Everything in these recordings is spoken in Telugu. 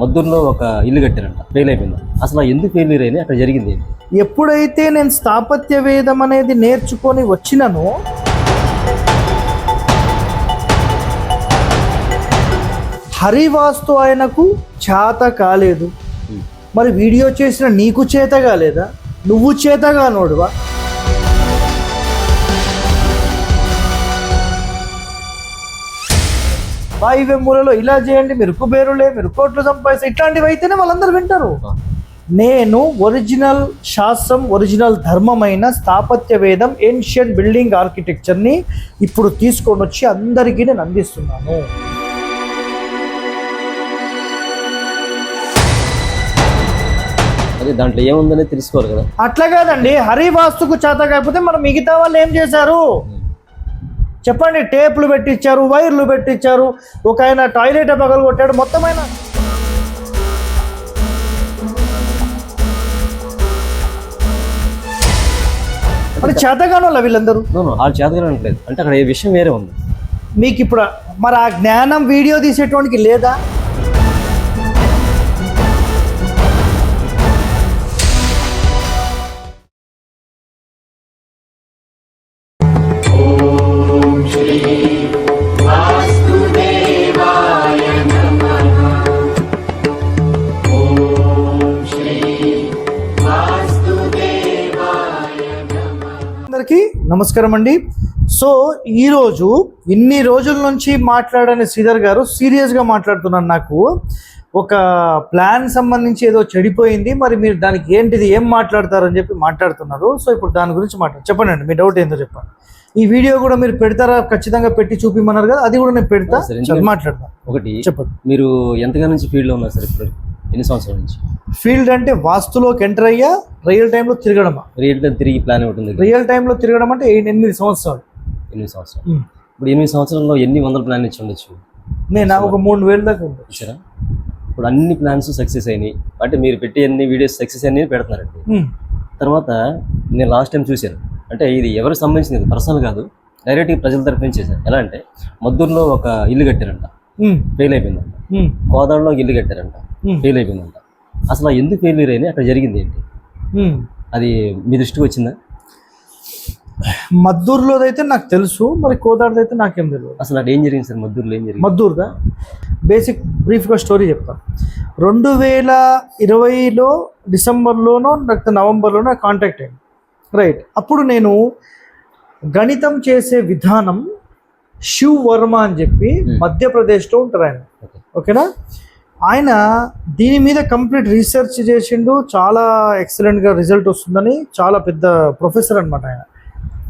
మద్దూరులో ఒక ఇల్లు కట్టారంట. ఫెయిల్ అయిపోయింది. అసలు ఎందుకు ఫెయిల్యూర్ అయింది అక్కడ జరిగింది ఎప్పుడైతే నేను స్థాపత్య వేదం అనేది నేర్చుకొని వచ్చినానో హరివాస్తు ఆయనకు చేత కాలేదు. మరి వీడియో చేసిన నీకు చేత కాలేదా? నువ్వు చేత కానోడువా? బాయి వెమ్ములలో ఇలా చేయండి మీరు కుబేరులే మీరు కోట్లు సంపాదిస్తే ఇట్లాంటివి అయితేనే వాళ్ళందరూ వింటారు. నేను ఒరిజినల్ శాస్త్రం ఒరిజినల్ ధర్మమైన స్థాపత్య వేదం ఏన్షియన్ బిల్డింగ్ ఆర్కిటెక్చర్ని ఇప్పుడు తీసుకొని వచ్చి అందరికీ నేను అందిస్తున్నాను. అదే దాంట్లో ఏముందనేది తెలుసుకోవాలి కదా. అట్లా కాదండి హరివాస్తుకు చేత కాకపోతే మరి మిగతా వాళ్ళు ఏం చేశారు? చెప్పండి టేపులు పెట్టించారు వైర్లు పెట్టించారు ఒక ఆయన టాయిలెట్ పగలు కొట్టాడు మొత్తం ఆయన మరి చేతగాను వాళ్ళ వీళ్ళందరూ వాళ్ళు చేతగానే అనట్లేదు అంటే అక్కడ ఏ విషయం వేరే ఉంది. మీకు ఇప్పుడు మరి ఆ జ్ఞానం వీడియో తీసేటోనికి లేదా? నమస్కారం అండి. సో ఈరోజు ఇన్ని రోజుల నుంచి మాట్లాడని శ్రీధర్ గారు సీరియస్గా మాట్లాడుతున్నాను నాకు. ఒక ప్లాన్ సంబంధించి ఏదో చెడిపోయింది మరి మీరు దానికి ఏంటిది ఏం మాట్లాడతారని చెప్పి మాట్లాడుతున్నారు. సో ఇప్పుడు దాని గురించి మాట్లాడు చెప్పండి అండి మీ డౌట్ ఏందో చెప్పండి. ఈ వీడియో కూడా మీరు పెడతారా? ఖచ్చితంగా పెట్టి చూపిమన్నారు కదా అది కూడా నేను పెడతా. సరే, ఎందుకంటే- మాట్లాడతా ఒకటి చెప్పండి. మీరు ఎంతగా నుంచి ఫీల్డ్లో ఉన్నారు సార్ ఇప్పుడు ఎన్ని సంవత్సరాల నుంచి? ఫీల్డ్ అంటే వాస్తులోకి ఎంటర్ అయ్యా రియల్ టైంలో తిరగడమా? రియల్ టైం తిరిగి ప్లాన్ ఉంది రియల్ టైంలో తిరగడం అంటే ఎనిమిది సంవత్సరాలు? ఎనిమిది సంవత్సరాలు. ఇప్పుడు ఎనిమిది సంవత్సరాల్లో ఎన్ని వందల ప్లాన్ ఇచ్చి ఉండొచ్చు? నేను నాకు ఒక మూడు వేలు దాకా చూసారా? ఇప్పుడు అన్ని ప్లాన్స్ సక్సెస్ అయినాయి. అంటే మీరు పెట్టి అన్ని వీడియోస్ సక్సెస్ అయినాయి పెడుతున్నారండి. ఉమ్. తర్వాత నేను లాస్ట్ టైం చూశాను. అంటే ఇది ఎవరికి సంబంధించింది? పర్సనల్ కాదు. డైరెక్ట్గా ప్రజల తరఫు నుంచి చేశాను. ఎలా అంటే మద్దూరులో ఒక ఇల్లు కట్టారంట. ఫెయిల్ అయిపోయిందంట. కోదాడలో ఒక ఇల్లు కట్టారంట. ఫెయిల్ అయిపోయిందంట. అసలు ఎందుకు ఫెయిల్యూర్ అయినాయి? అక్కడ జరిగింది ఏంటి? ఉమ్. అది మీ దృష్టికి వచ్చిందా? మద్దూరులోదైతే నాకు తెలుసు మరి కోదాడదైతే నాకేం తెలియదు అసలు అక్కడ ఏం జరిగింది సార్? మద్దూరులో ఏం జరిగింది? మద్దూరుదా? బేసిక్ బ్రీఫ్గా స్టోరీ చెప్తాను రెండు వేల ఇరవైలో డిసెంబర్లోనో లేకపోతే నవంబర్లోనో కాంటాక్ట్ అయింది. రైట్ అప్పుడు నేను గణితం చేసే విధానం శివ్ వర్మ అని చెప్పి Hmm. మధ్యప్రదేశ్లో ఉంటారు ఆయన. ఓకే ఓకేనా ఆయన దీని మీద కంప్లీట్ రీసెర్చ్ చేసిండు. చాలా ఎక్సలెంట్గా రిజల్ట్ వస్తుందని చాలా పెద్ద ప్రొఫెసర్ అనమాట ఆయన.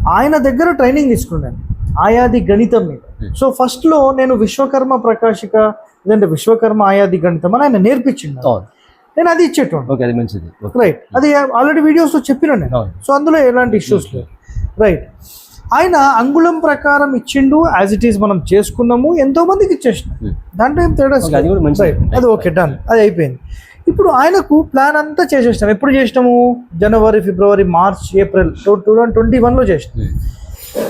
ఆయన దగ్గర ట్రైనింగ్ తీసుకున్నాను ఆయాది గణితం మీద. Hmm. సో ఫస్ట్లో నేను విశ్వకర్మ ప్రకాశిక లేదంటే విశ్వకర్మ ఆయాది గణితం అని ఆయన. అవును. నేను అది ఇచ్చేటోండి ఓకే అది మంచిది. రైట్ అది ఆల్రెడీ వీడియోస్లో చెప్పిన నేను. సో అందులో ఎలాంటి ఇష్యూస్ లేవు. రైట్ ఆయన అంగుళం ప్రకారం ఇచ్చిండు యాజ్ ఇట్ ఈస్ మనం చేసుకున్నాము ఎంతో మందికి ఇచ్చేసినాం Hmm. దాంట్లో ఏం తేడా అది కూడా. అది ఓకే డన్ అది అయిపోయింది. ఇప్పుడు ఆయనకు ప్లాన్ అంతా చేసేసినాం. ఎప్పుడు చేసినాము? జనవరి ఫిబ్రవరి March April two thousand twenty వన్లో చేసినాం. ఉమ్.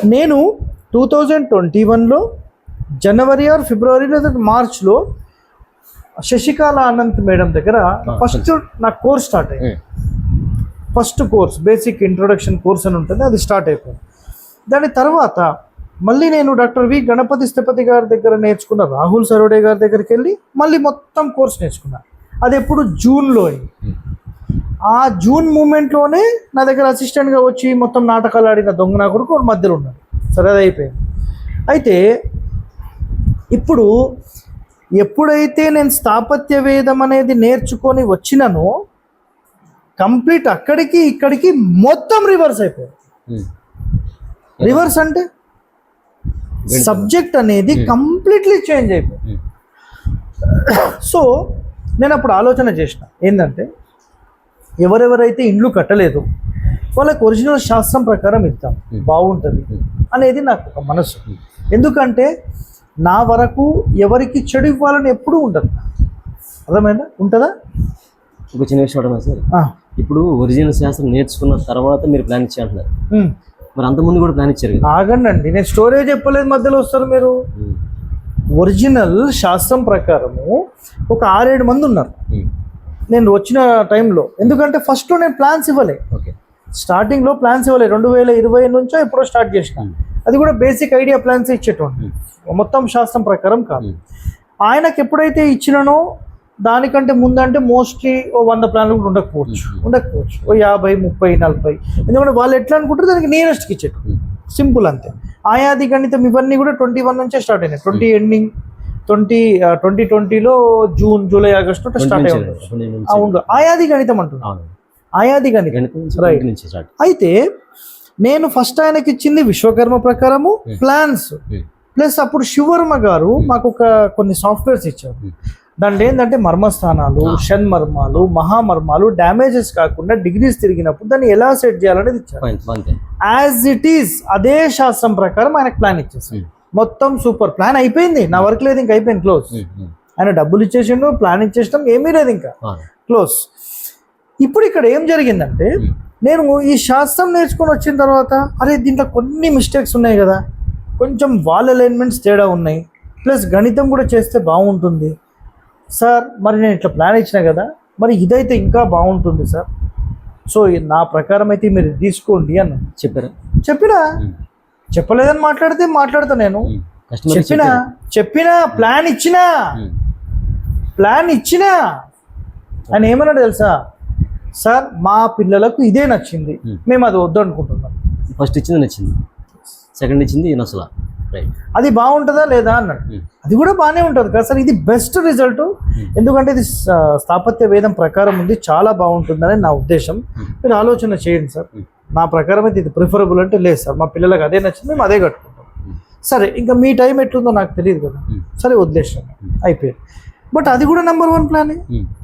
నేను టూ థౌజండ్ ట్వంటీ వన్లో జనవరి ఆర్ ఫిబ్రవరి లేదా మార్చ్లో శశికాళ అనంత్ మేడం దగ్గర ఫస్ట్ నా కోర్స్ స్టార్ట్ అయింది. ఉమ్. First course basic introduction course అని ఉంటుంది అది స్టార్ట్ అయిపోయింది. దాని తర్వాత మళ్ళీ నేను డాక్టర్ వి గణపతి స్థపతి గారి దగ్గర నేర్చుకున్న రాహుల్ సరోడే గారి దగ్గరికి వెళ్ళి మళ్ళీ మొత్తం కోర్స్ నేర్చుకున్నా. అది ఎప్పుడు జూన్లో అయింది ఉమ్. ఆ జూన్ మూమెంట్లోనే నా దగ్గర అసిస్టెంట్గా వచ్చి మొత్తం నాటకాలు ఆడిన దొంగ నా కొడుకు మధ్యలో ఉన్నాడు. సరే అది అయిపోయింది. అయితే ఇప్పుడు ఎప్పుడైతే నేను స్థాపత్య వేదం అనేది నేర్చుకొని వచ్చినానో కంప్లీట్ అక్కడికి ఇక్కడికి మొత్తం రివర్స్ అయిపోయింది. ఉమ్. రివర్స్ అంటే. సబ్జెక్ట్ అనేది కంప్లీట్లీ చేంజ్ అయిపోయింది. సో నేను అప్పుడు ఆలోచన చేసిన ఏంటంటే ఎవరెవరైతే ఇండ్లు కట్టలేదు వాళ్ళకి ఒరిజినల్ శాస్త్రం ప్రకారం ఇద్దాం Hmm. బాగుంటుంది Hmm. అనేది నాకు ఒక మనసు Hmm. ఎందుకంటే నా వరకు ఎవరికి చెడు ఇవ్వాలని ఎప్పుడూ ఉండదు అర్థమైందా ఉంటుందా ఒక చిన్న విషయం సార్ ఇప్పుడు ఒరిజినల్ శాస్త్రం నేర్చుకున్న తర్వాత మీరు ప్లాన్ ఇచ్చి అంటున్నారు. మరి అంత ముందు కూడా ప్లాన్ ఇచ్చారు ఆగండి అండి నేను స్టోరేజ్ చెప్పలేదు మధ్యలో వస్తారు మీరు. ఒరిజినల్ శాస్త్రం ప్రకారము ఒక ఆరేడు మంది ఉన్నారు. నేను వచ్చిన టైంలో ఎందుకంటే ఫస్ట్లో నేను ప్లాన్స్ ఇవ్వలే. ఓకే. స్టార్టింగ్లో ప్లాన్స్ ఇవ్వలే. రెండు వేల ఇరవై నుంచో ఎప్పుడో స్టార్ట్ చేసిన. అది కూడా బేసిక్ ఐడియా ప్లాన్స్ ఇచ్చేటోండి మొత్తం శాస్త్రం ప్రకారం కాదు. ఆయనకి ఎప్పుడైతే ఇచ్చినానో దానికంటే ముందంటే మోస్ట్లీ ఓ వంద ప్లాన్లు కూడా ఉండకపోవచ్చు. ఉండకపోవచ్చు. ఓ యాభై ముప్పై నలభై. ఎందుకంటే వాళ్ళు ఎట్లా అనుకుంటారు దానికి నియరెస్ట్కి ఇచ్చేట ఉమ్. సింపుల్ అంతే. ఆయాది గణితం ఇవన్నీ కూడా ట్వంటీ వన్ నుంచే స్టార్ట్ అయినాయి. ట్వంటీ ఎండింగ్ ట్వంటీ ట్వంటీ ట్వంటీలో జూన్ జూలై ఆగస్టు స్టార్ట్ నుంచి. అవును. ఆయాది గణితం అంటున్నా. అవును. ఆయాది గణితం. అయితే నేను ఫస్ట్ ఆయనకి ఇచ్చింది విశ్వకర్మ ప్రకారము ప్లాన్స్. ప్లస్ అప్పుడు శివవర్మ గారు మాకు ఒక కొన్ని సాఫ్ట్వేర్స్ ఇచ్చారు. దాంట్లో ఏంటంటే మర్మస్థానాలు షణ్మర్మాలు మహామర్మాలు డ్యామేజెస్ కాకుండా డిగ్రీస్ తిరిగినప్పుడు దాన్ని ఎలా సెట్ చేయాలనేది ఇచ్చారు. యాజ్ ఇట్ ఈస్ అదే శాస్త్రం ప్రకారం ఆయనకు ప్లాన్ ఇచ్చేసారు ఉమ్. మొత్తం సూపర్ ప్లాన్ అయిపోయింది. నా వర్క్ లేదు ఇంకా అయిపోయింది క్లోజ్. ఉమ్. ఆయన డబ్బులు ఇచ్చేసిండు ప్లాన్ ఇచ్చేసినాం ఏమీ లేదు ఇంకా. క్లోజ్ ఇప్పుడు ఇక్కడ ఏం జరిగిందంటే. నేను ఈ శాస్త్రం నేర్చుకొని వచ్చిన తర్వాత అరే దీంట్లో కొన్ని మిస్టేక్స్ ఉన్నాయి కదా. కొంచెం వాల్ అలైన్మెంట్స్ తేడా ఉన్నాయి. ప్లస్ గణితం కూడా చేస్తే బాగుంటుంది. సార్ మరి నేను ఇట్లా ప్లాన్ ఇచ్చిన కదా మరి ఇదైతే ఇంకా బాగుంటుంది సార్. సో నా ప్రకారం అయితే మీరు తీసుకోండి అన్న చెప్పారా. చెప్పినా. చెప్పలేదని మాట్లాడితే మాట్లాడతా నేను. చెప్పినా? చెప్పినా? ప్లాన్ ఇచ్చినా. ప్లాన్ ఇచ్చినా? ఆయన ఏమన్నాడు తెలుసా? సార్ మా పిల్లలకు ఇదే నచ్చింది. మేము. అది వద్దు అనుకుంటున్నాం ఫస్ట్ ఇచ్చింది నచ్చింది. సెకండ్ ఇచ్చింది నసలా. అది బాగుంటుందా లేదా అన్నాడు. ఉమ్. అది కూడా బాగానే ఉంటుంది కదా సార్. ఇది బెస్ట్ రిజల్ట్ ఎందుకంటే ఇది స్థాపత్య వేదం ప్రకారం ఉంది చాలా బాగుంటుందని నా ఉద్దేశం. మీరు ఆలోచన చేయండి సార్. Hmm. నా ప్రకారం అయితే ఇది ప్రిఫరబుల్ అంటే లేదు సార్. మా పిల్లలకు అదే నచ్చింది మేము అదే కట్టుకుంటాం. సరే ఇంకా మీ టైం ఎట్లుందో నాకు తెలియదు కదా. Hmm. సరే వదిలేసాను అయిపోయింది. బట్ అది కూడా నెంబర్ వన్ ప్లానే.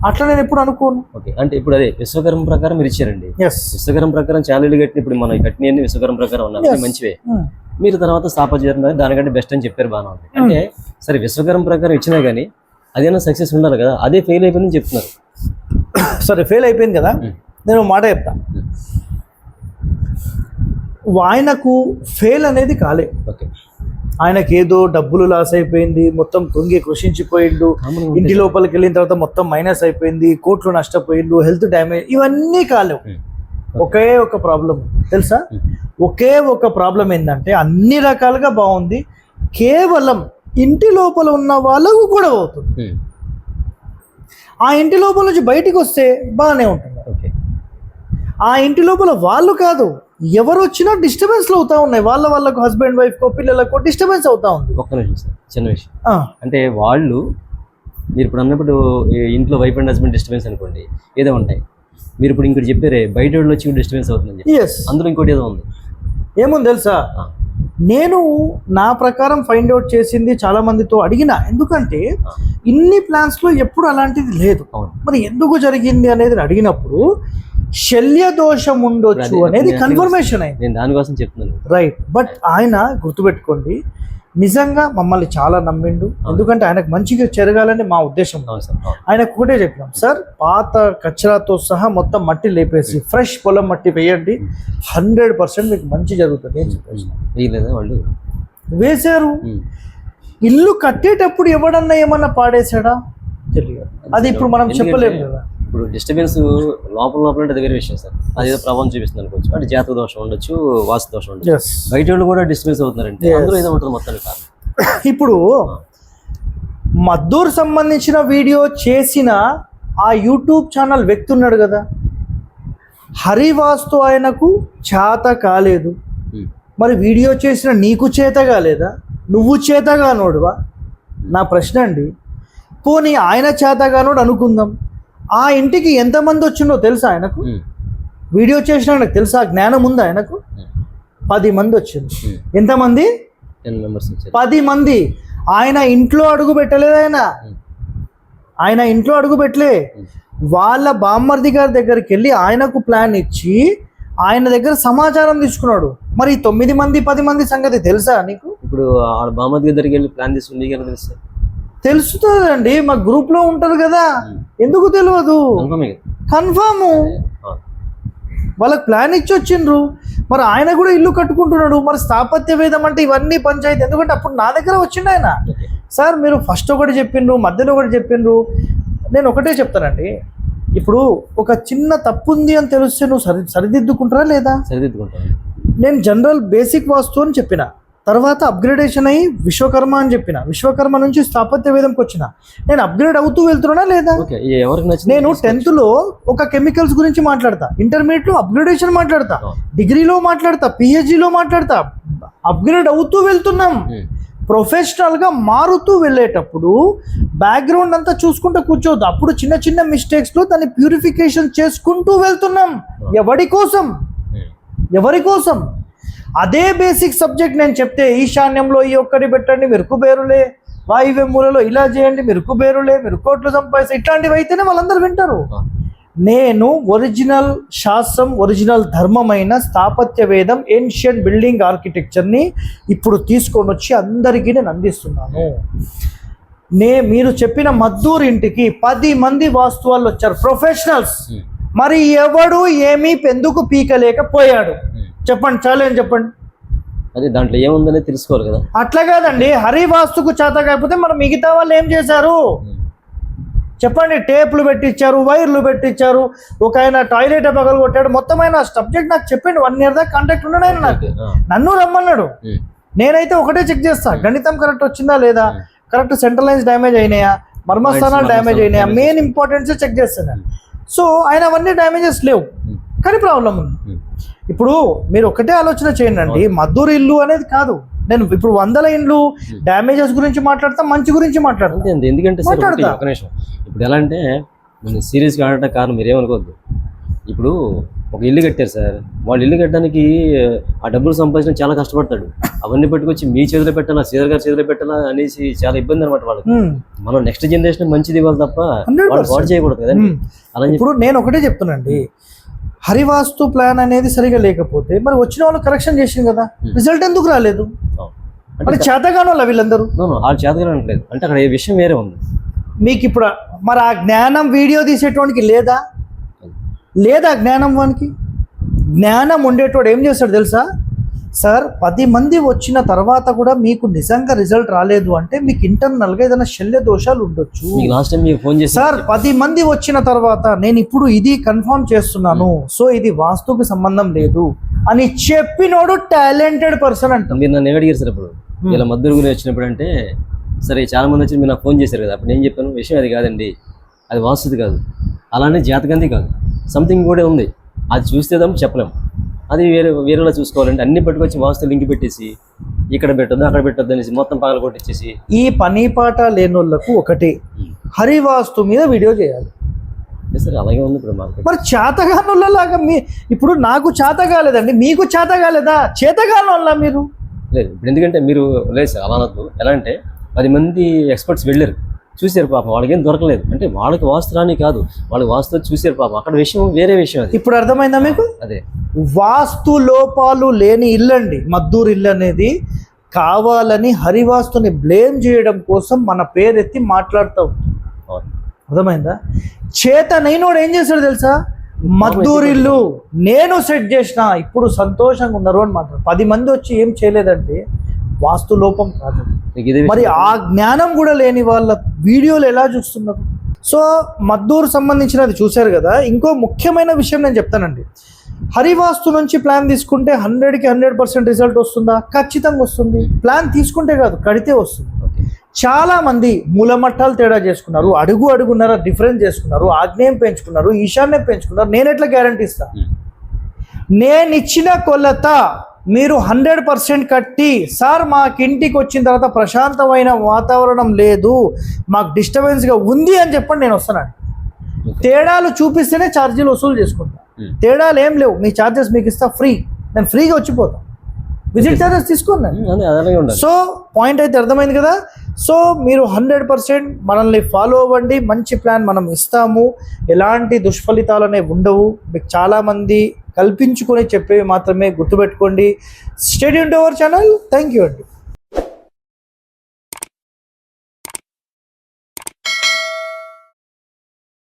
అట్లా నేను ఎప్పుడు అనుకోను. ఓకే అంటే ఇప్పుడు అదే విశ్వకర్మ ప్రకారం మీరు ఇచ్చారండి. విశ్వకర్మ ప్రకారం చాలా ఇల్లు కట్టిన ఇప్పుడు మనం కట్టినవన్నీ విశ్వకర్మ ప్రకారం. అది మంచివే. మీరు తర్వాత స్థాపన దానికంటే బెస్ట్ అని చెప్పారు బాగా ఉంది. అంటే సరే విశ్వకర్మ ప్రకారం ఇచ్చినా కానీ అదేనా సక్సెస్ ఉండాలి కదా అదే ఫెయిల్ అయిపోయిందని చెప్తున్నారు. సరే ఫెయిల్ అయిపోయింది కదా. నేను మాట చెప్తా. ఆయనకు ఫెయిల్ అనేది కాలే. ఓకే. ఆయనకి ఏదో డబ్బులు లాస్ అయిపోయింది మొత్తం కృంగి కృషించిపోయిండు ఇంటి లోపలికి వెళ్ళిన తర్వాత మొత్తం మైనస్ అయిపోయింది కోట్లు నష్టపోయిండు హెల్త్ డ్యామేజ్ ఇవన్నీ కాలేవు. ఒకే ఒక ప్రాబ్లం. తెలుసా? ఒకే ఒక ప్రాబ్లం ఏంటంటే అన్ని రకాలుగా బాగుంది. కేవలం ఇంటి లోపల ఉన్న వాళ్ళకు కూడా అవుతుంది ఆ ఇంటి లోపల నుంచి బయటికి వస్తే బాగానే ఉంటుంది. ఓకే. ఆ ఇంటి లోపల వాళ్ళు కాదు ఎవరు వచ్చినా డిస్టర్బెన్స్లు అవుతా ఉన్నాయి. వాళ్ళ వాళ్ళకు హస్బెండ్ వైఫ్కో పిల్లలకో డిస్టర్బెన్స్ అవుతా ఉంది. ఒక్క నిమిషం సార్ చిన్న విషయం. అంటే వాళ్ళు మీరు ఇప్పుడు అన్నప్పుడు ఇంట్లో వైఫ్ అండ్ హస్బెండ్ డిస్టర్బెన్స్ అనుకోండి ఏదో ఉంటాయి. మీరు ఇప్పుడు ఇంకోటి చెప్పారే బయట వాళ్ళు వచ్చి డిస్టర్బెన్స్ అవుతుందని చెప్పి. ఎస్ అందులో ఇంకోటి ఏదో ఉంది. ఏముంది తెలుసా? నేను నా ప్రకారం ఫైండ్ అవుట్ చేసింది చాలా మందితో అడిగిన. ఎందుకంటే ఇన్ని ప్లాన్స్లో ఎప్పుడు అలాంటిది లేదు. అవును. మరి ఎందుకు జరిగింది అనేది అడిగినప్పుడు శల్య దోషం ఉండొచ్చు అనేది కన్ఫర్మేషన్ అయింది. నేను దానికోసం చెప్తున్నాను. రైట్ బట్ ఆయన గుర్తుపెట్టుకోండి నిజంగా మమ్మల్ని చాలా నమ్మిండు. ఎందుకంటే ఆయనకు మంచిగా జరగాలని మా ఉద్దేశం. ఆయనకు ఒకటే చెప్పినాం సార్ పాత కచరాతో సహా మొత్తం మట్టి లేపేసి ఫ్రెష్ పొలం మట్టి వేయండి. హండ్రెడ్ పర్సెంట్ మీకు మంచి జరుగుతుంది. అని చెప్పేసి వేయలేదా వాళ్ళు. వేశారు. ఉమ్. ఇల్లు కట్టేటప్పుడు ఎవడన్నా ఏమన్నా పాడేశాడా? తెలియదు. అది ఇప్పుడు మనం చెప్పలేము కదా. ఇప్పుడు డిస్టర్బెన్స్ లోపల లోపల అంటే అది వేరే విషయం సార్. అది ఏదో ప్రభావం చూపిస్తుంది అనుకోవచ్చు. అంటే జాతక దోషం ఉండొచ్చు వాస్తు దోషం ఉండొచ్చు. బయట వాళ్ళు కూడా డిస్టర్బెన్స్ అవుతున్నారంటే. అందులో ఏదో ఉంటుంది మొత్తానికి ఇప్పుడు మద్దూర్ సంబంధించిన వీడియో చేసిన ఆ యూట్యూబ్ ఛానల్ వ్యక్తి ఉన్నాడు కదా. హరివాస్తు ఆయనకు చేత కాలేదు. ఉమ్. మరి వీడియో చేసిన నీకు చేత కాలేదా? నువ్వు చేతగానోడువా నా ప్రశ్న అండి. పోనీ ఆయన చేతగానోడు అనుకుందాం. ఆ ఇంటికి ఎంతమంది వచ్చిందో తెలుసా ఆయనకు. వీడియో చేసిన ఆయనకు తెలుసా? జ్ఞానం ఉందా ఆయనకు. పది మంది వచ్చింది. ఎంతమంది? పది మంది. ఆయన ఇంట్లో అడుగు పెట్టలేదు ఆయన. ఆయన ఇంట్లో అడుగు పెట్టలే. వాళ్ళ బామ్మర్ది గారి దగ్గరికి వెళ్ళి ఆయనకు ప్లాన్ ఇచ్చి ఆయన దగ్గర సమాచారం తీసుకున్నాడు. మరి తొమ్మిది మంది పది మంది సంగతి తెలుసా నీకు? ఇప్పుడు ఆ బామ్మది దగ్గరికి వెళ్ళి ప్లాన్ ఎలా తెలుసు తెలుస్తుందండి మా గ్రూప్లో ఉంటారు కదా ఎందుకు తెలియదు కన్ఫామ్. వాళ్ళకి ప్లాన్ ఇచ్చి వచ్చిండ్రు మరి ఆయన కూడా ఇల్లు కట్టుకుంటున్నాడు. మరి స్థాపత్య వేదం అంటే ఇవన్నీ పంచాయతీ. ఎందుకంటే అప్పుడు నా దగ్గర వచ్చిండు ఆయన. సార్ మీరు ఫస్ట్ ఒకటి చెప్పిండ్రు మధ్యలో ఒకటి చెప్పిండ్రు. నేను ఒకటే చెప్తానండి. ఇప్పుడు ఒక చిన్న తప్పు ఉంది అని తెలిస్తే నువ్వు సరి సరిదిద్దుకుంటారా లేదా? సరిదిద్దుకుంటాను. నేను జనరల్ బేసిక్ వాస్తు అని చెప్పిన. తర్వాత అప్గ్రేడేషన్ అయ్యి విశ్వకర్మ అని చెప్పిన. విశ్వకర్మ నుంచి స్థాపత్య వేదంకి వచ్చిన. నేను అప్గ్రేడ్ అవుతూ వెళ్తున్నా లేదా? నేను టెన్త్లో ఒక కెమికల్స్ గురించి మాట్లాడతా. ఇంటర్మీడియట్లో అప్గ్రేడేషన్ మాట్లాడతా. డిగ్రీలో మాట్లాడతా PhD లో మాట్లాడతా. అప్గ్రేడ్ అవుతూ వెళ్తున్నాం. ఉమ్. ప్రొఫెషనల్గా మారుతూ వెళ్ళేటప్పుడు బ్యాక్గ్రౌండ్ అంతా చూసుకుంటూ కూర్చోవద్దు. అప్పుడు చిన్న చిన్న మిస్టేక్స్లో దాన్ని ప్యూరిఫికేషన్ చేసుకుంటూ వెళ్తున్నాం. ఎవడి కోసం. ఎవరి కోసం? అదే బేసిక్ సబ్జెక్ట్ నేను చెప్తే ఈశాన్యంలో ఈ ఒక్కటి పెట్టండి మెరుకు బేరులే వాయువ్య మూలలో ఇలా చేయండి మెరుకు బేరులే మెరుకు కోట్లు సంపాదిస్తే ఇట్లాంటివి అయితేనే వాళ్ళందరూ వింటారు. నేను ఒరిజినల్ శాస్త్రం ఒరిజినల్ ధర్మమైన స్థాపత్య వేదం ఏన్షియన్ బిల్డింగ్ ఆర్కిటెక్చర్ని ఇప్పుడు తీసుకొని వచ్చి అందరికీ నేను అందిస్తున్నాను నే మీరు చెప్పిన మద్దూరు ఇంటికి పది మంది వాస్తువాళ్ళు వచ్చారు ప్రొఫెషనల్స్. మరి ఎవడు ఏమీ పెందుకు పీకలేకపోయాడు. చెప్పండి చాలు ఏం చెప్పండి అదే దాంట్లో ఏముందనే తెలుసుకోవాలి కదా అట్లా కాదండి హరి వాస్తుకు చేత కాకపోతే మరి మిగతా వాళ్ళు ఏం చేశారు. చెప్పండి టేపులు పెట్టించారు వైర్లు పెట్టించారు ఒక ఆయన టాయిలెట్ పగలు కొట్టాడు మొత్తం ఆయన సబ్జెక్ట్ నాకు చెప్పండి వన్ ఇయర్ దాకా కాంటాక్ట్ ఉన్నాడు ఆయన నాకు. నన్ను రమ్మన్నాడు. నేనైతే ఒకటే చెక్ చేస్తా గణితం కరెక్ట్ వచ్చిందా లేదా. కరెక్ట్ సెంట్రల్ లైన్స్ డ్యామేజ్ అయినాయా మర్మస్థానాలు డ్యామేజ్ అయినాయా. మెయిన్ ఇంపార్టెన్స్ చెక్ చేస్తాను సో ఆయన అవన్నీ డ్యామేజెస్ లేవు. కానీ ప్రాబ్లం ఉంది. ఇప్పుడు మీరు ఒకటే ఆలోచన చేయండి మద్దూరు ఇల్లు అనేది కాదు. నేను ఇప్పుడు వందల ఇండ్లు డ్యామేజెస్ గురించి మాట్లాడతా మంచి గురించి మాట్లాడతా. ఎందుకంటే. ఒక నిమిషం. ఇప్పుడు ఎలా అంటే నేను సీరియస్గా ఆడటం కారణం మీరేమనుకోవద్దు. ఇప్పుడు ఒక ఇల్లు కట్టారు సార్. వాళ్ళు ఇల్లు కట్టడానికి ఆ డబ్బులు సంపాదించడం చాలా కష్టపడతాడు. అవన్నీ పట్టుకొచ్చి మీ చేతిలో పెట్టాలా శ్రీధర్ గారి చేతిలో పెట్టాలా అనేసి చాలా ఇబ్బంది అనమాట వాళ్ళకి. మనం నెక్స్ట్ జనరేషన్ మంచిది ఇవ్వాలి తప్ప 100% వాళ్ళు పాడు చేయకూడదు కదండి. అలా ఇప్పుడు నేను ఒకటే చెప్తున్నాండి హరివాస్తు ప్లాన్ అనేది సరిగా లేకపోతే మరి వచ్చిన వాళ్ళు కరెక్షన్ చేసింది కదా. Hmm. రిజల్ట్ ఎందుకు రాలేదు? అంటే చేతగాను వాళ్ళ వీళ్ళందరూ? వాళ్ళు చేతగా అనట్లేదు అంటే అక్కడ ఏ విషయం వేరే ఉంది. మీకు ఇప్పుడు మరి ఆ జ్ఞానం వీడియో తీసేటోనికి లేదా? లేదా జ్ఞానం వానికి? జ్ఞానం ఉండేటోడు ఏం చేస్తాడు తెలుసా? సార్ పది మంది వచ్చిన తర్వాత కూడా మీకు నిజంగా రిజల్ట్ రాలేదు అంటే మీకు ఇంటర్నల్గా ఏదైనా శల్య దోషాలు ఉండొచ్చు. లాస్ట్ టైం మీకు ఫోన్ చేసి సార్ పది మంది వచ్చిన తర్వాత నేను ఇప్పుడు ఇది కన్ఫర్మ్ చేస్తున్నాను. సో ఇది వాస్తుకు సంబంధం లేదు అని చెప్పినోడు టాలెంటెడ్ పర్సన్ అంట. మీరు నన్ను సార్ ఇప్పుడు ఇలా మద్దతు గురించి వచ్చినప్పుడు అంటే సరే చాలా మంది వచ్చి మీరు నాకు ఫోన్ చేశారు కదా అప్పుడు నేను చెప్పాను విషయం అది కాదండి అది వాస్తుది కాదు. అలానే జాతకంది కాదు. సంథింగ్ కూడా ఉంది. అది చూస్తే తప్ప చెప్పలేం. అది వేరే వేరేలా చూసుకోవాలంటే అన్ని పట్టుకొచ్చి వాస్తు లింక్ పెట్టేసి ఇక్కడ పెట్టొద్దు అక్కడ పెట్టొద్దు అనేసి మొత్తం పగల కొట్టించేసి ఈ పని పాట లేనోళ్ళకు ఒకటి. హరివాస్తు మీద వీడియో చేయాలి. సార్ అలాగే ఉంది ఇప్పుడు మార్కెట్ మరి చేతగానోళ్ళలాగా మీ ఇప్పుడు నాకు చేత కాలేదండి మీకు చేత కాలేదా చేతగానోళ్ళ మీరు? లేదు ఇప్పుడు ఎందుకంటే మీరు లేదు సార్ అలా అనొద్దు. ఎలా అంటే పది మంది ఎక్స్పర్ట్స్ వెళ్ళారు. చూశారు పాపం వాళ్ళకి ఏం దొరకలేదు. అంటే వాళ్ళకి వాస్తు రాని కాదు వాళ్ళకి వాస్తు చూశారు పాపం. అక్కడ విషయం వేరే విషయం అది. ఇప్పుడు అర్థమైందా మీకు? అదే. వాస్తు లోపాలు లేని ఇల్లు అండి మద్దూరు ఇల్లు అనేది కావాలని హరివాస్తుని బ్లేమ్ చేయడం కోసం మన పేరెత్తి మాట్లాడుతూ. అర్థమైందా? చేత నైనోడు ఏం చేశాడు తెలుసా? మద్దూరు ఇల్లు నేను సెట్ చేసిన ఇప్పుడు సంతోషంగా ఉన్నారు అని మాట్లాడు. పది మంది వచ్చి ఏం చేయలేదంటే వాస్తు లోపం కాదు మరి. ఆ జ్ఞానం కూడా లేని వాళ్ళ వీడియోలు ఎలా చూస్తున్నారు? సో మద్దూరు సంబంధించినది చూశారు కదా ఇంకో ముఖ్యమైన విషయం నేను చెప్తానండి. హరివాస్తు నుంచి ప్లాన్ తీసుకుంటే హండ్రెడ్కి హండ్రెడ్ పర్సెంట్ రిజల్ట్ వస్తుందా? ఖచ్చితంగా వస్తుంది. ప్లాన్ తీసుకుంటే కాదు కడితే వస్తుంది. చాలా మంది మూలమట్టాలు తేడా చేసుకున్నారు అడుగు అడుగున్నర డిఫరెన్స్ చేసుకున్నారు ఆగ్నేయం పెంచుకున్నారు ఈశాన్యం పెంచుకున్నారు. నేను ఎట్లా గ్యారంటీ ఇస్తా? ఉమ్. నేను ఇచ్చిన కొలత మీరు హండ్రెడ్ పర్సెంట్ కట్టి సార్ మాకు ఇంటికి వచ్చిన తర్వాత ప్రశాంతమైన వాతావరణం లేదు మాకు డిస్టర్బెన్స్గా ఉంది అని చెప్పండి నేను వస్తున్నాను తేడాలు చూపిస్తేనే ఛార్జీలు వసూలు చేసుకుంటా. తేడాలు ఏం లేవు. మీ ఛార్జెస్ మీకు ఇస్తా ఫ్రీ. నేను ఫ్రీగా వచ్చిపోతా. విజిట్ ఛార్జెస్ తీసుకున్నాను సో పాయింట్ అయితే అర్థమైంది కదా. సో మీరు హండ్రెడ్ పర్సెంట్ మనల్ని ఫాలో అవ్వండి. మంచి ప్లాన్ మనం ఇస్తాము. ఎలాంటి దుష్ఫలితాలు అనేవి ఉండవు. మీకు చాలామంది కల్పించుకొని చెప్పేవి మాత్రమే గుర్తుపెట్టుకోండి. Stadium tower channel thank you అండి